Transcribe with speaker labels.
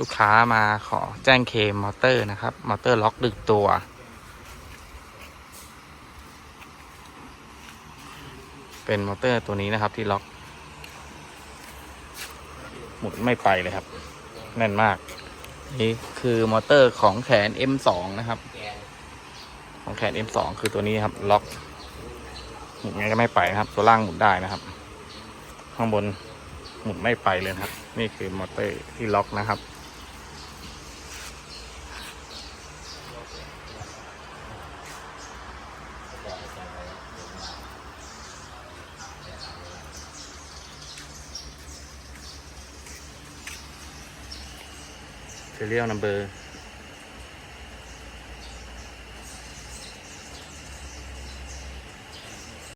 Speaker 1: ลูกค้ามาขอแจ้งเคมมอเตอร์นะครับ มอเตอร์ล็อกดึงตัว เป็นมอเตอร์ตัวนี้นะครับที่ล็อก หมุนไม่ไปเลยครับ แน่นมาก นี่คือมอเตอร์ของแขน M2 นะครับ ของแขน M2 คือตัวนี้ครับ ล็อกหมุนไงก็ไม่ไปนะครับ ตัวล่างหมุนได้นะครับ ข้างบนหมุนไม่ไปเลยครับ นี่คือมอเตอร์ที่ล็อกนะครับ சரியாக நம்ம